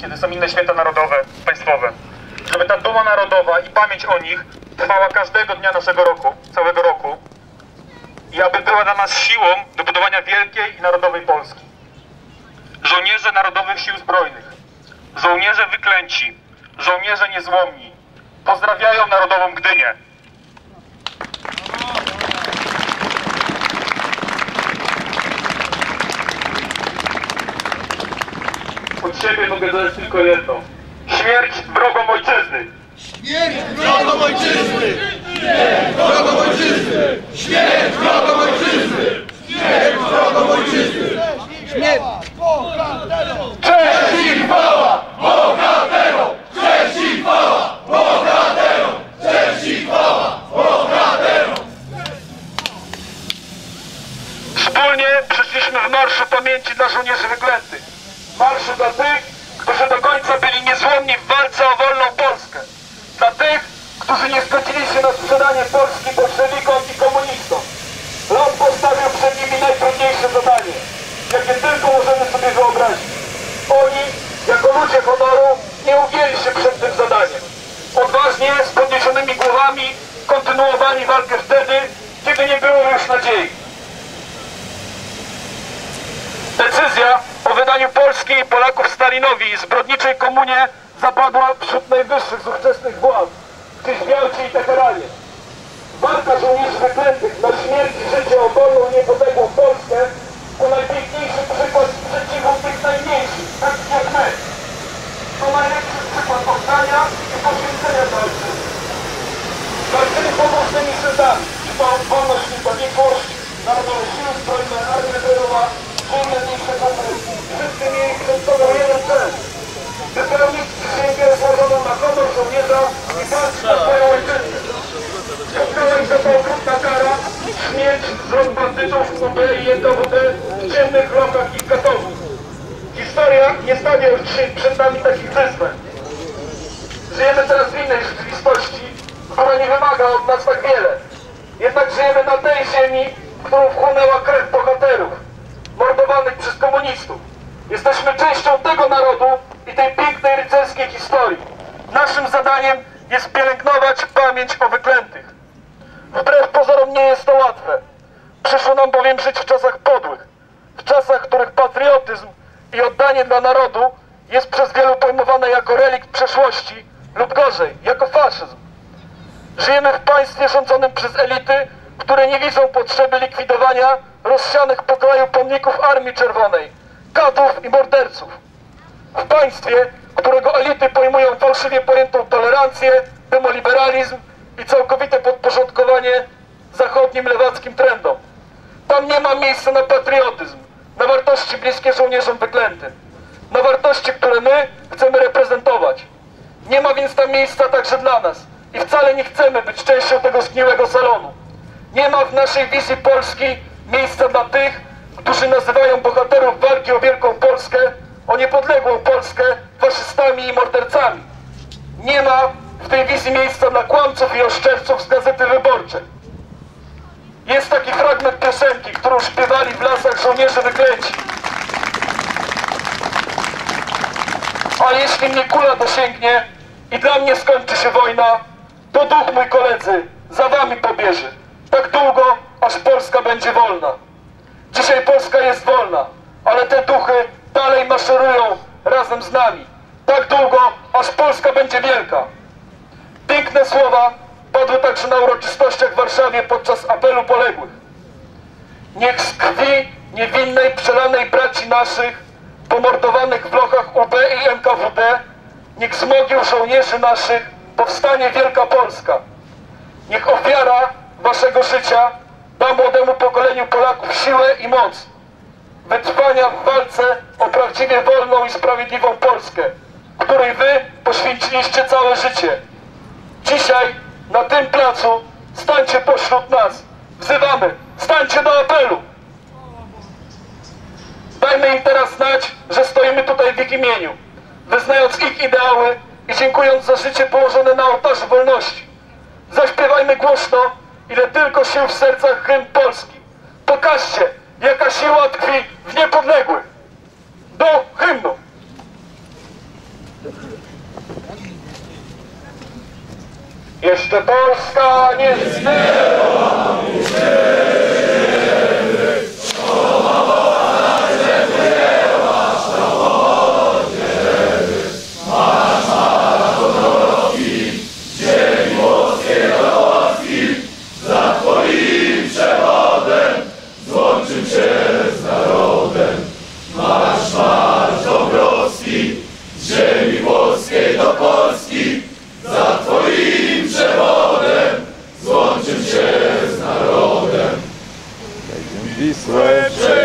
kiedy są inne święta narodowe, państwowe. Żeby ta duma narodowa i pamięć o nich trwała każdego dnia naszego roku, całego roku i aby była dla nas siłą do budowania wielkiej i narodowej Polski. Żołnierze Narodowych Sił Zbrojnych, żołnierze wyklęci, żołnierze niezłomni, pozdrawiają Narodową Gdynię. Od siebie mogę dodać tylko jedno. Śmierć wrogom ojczyzny! Śmierć wrogom ojczyzny! Śmierć wrogom ojczyzny! Śmierć wrogom ojczyzny! Śmierć wrogom ojczyzny! Śmierć! Cześć i chwała bohaterom! Cześć i chwała bohaterom! Cześć i chwała bohaterom! Wspólnie przyszliśmy w Marszu Pamięci dla Żołnierzy Wyklętych. Marszu dla tych, którzy do końca byli niezłomni w walce o wolną Polskę. Dla tych, którzy nie zgodzili się na sprzedanie Polski bolszewikom i komunistom. Lot postawił przed nimi najtrudniejsze zadanie, jakie tylko możemy sobie wyobrazić. Oni, jako ludzie honoru, nie ugięli się przed tym zadaniem. Odważnie, z podniesionymi głowami, kontynuowali walkę wtedy, kiedy nie było już nadziei. Decyzja o wydaniu Polski i Polaków Stalinowi zbrodniczej komunie zapadła wśród najwyższych z ówczesnych władz, w Tyśmiałcie i Teheranie. Walka żołnierzy wyklętych na śmierć i życie o wolną i bandytów UB i NKWD w ciemnych lokach i katowów. Historia nie stawia już dzisiaj przed nami takich wyzwań. Żyjemy teraz w innej rzeczywistości, która nie wymaga od nas tak wiele. Jednak żyjemy na tej ziemi, którą wchłonęła krew bohaterów, mordowanych przez komunistów. Jesteśmy częścią tego narodu i tej pięknej rycerskiej historii. Naszym zadaniem jest pielęgnować pamięć o wyklętych. Wbrew pozorom nie jest to łatwe. Bowiem żyć w czasach podłych, w czasach, w których patriotyzm i oddanie dla narodu jest przez wielu pojmowane jako relikt przeszłości lub gorzej, jako faszyzm. Żyjemy w państwie rządzonym przez elity, które nie widzą potrzeby likwidowania rozsianych po kraju pomników Armii Czerwonej, kadów i morderców. W państwie, którego elity pojmują fałszywie pojętą tolerancję, demoliberalizm i całkowite podporządkowanie zachodnim lewackim trendom. Tam nie ma miejsca na patriotyzm, na wartości bliskie żołnierzom wyklętym, na wartości, które my chcemy reprezentować. Nie ma więc tam miejsca także dla nas i wcale nie chcemy być częścią tego zgniłego salonu. Nie ma w naszej wizji Polski miejsca dla tych, którzy nazywają bohaterów walki o Wielką Polskę, o niepodległą Polskę faszystami i mordercami. Nie ma w tej wizji miejsca dla kłamców i oszczerców z Gazety Wyborczej. Jest taki fragment piosenki, którą śpiewali w lasach żołnierze wyklęci. A jeśli mnie kula dosięgnie i dla mnie skończy się wojna, to duch mój koledzy za wami pobierze. Tak długo, aż Polska będzie wolna. Dzisiaj Polska jest wolna, ale te duchy dalej maszerują razem z nami. Tak długo, aż Polska będzie wielka. Piękne słowa także na uroczystościach w Warszawie podczas apelu poległych. Niech z krwi niewinnej, przelanej braci naszych, pomordowanych w lochach UB i NKWD, niech z mogił żołnierzy naszych powstanie wielka Polska. Niech ofiara waszego życia da młodemu pokoleniu Polaków siłę i moc wytrwania w walce o prawdziwie wolną i sprawiedliwą Polskę, której wy poświęciliście całe życie. Dzisiaj na tym placu stańcie pośród nas. Wzywamy, stańcie do apelu. Dajmy im teraz znać, że stoimy tutaj w ich imieniu, wyznając ich ideały i dziękując za życie położone na ołtarzu wolności. Zaśpiewajmy głośno, ile tylko sił w sercach hymn Polski. Pokażcie, jaka siła tkwi w niepodległych. Do hymnu. Jeszcze Polska nie zginęła. Israel.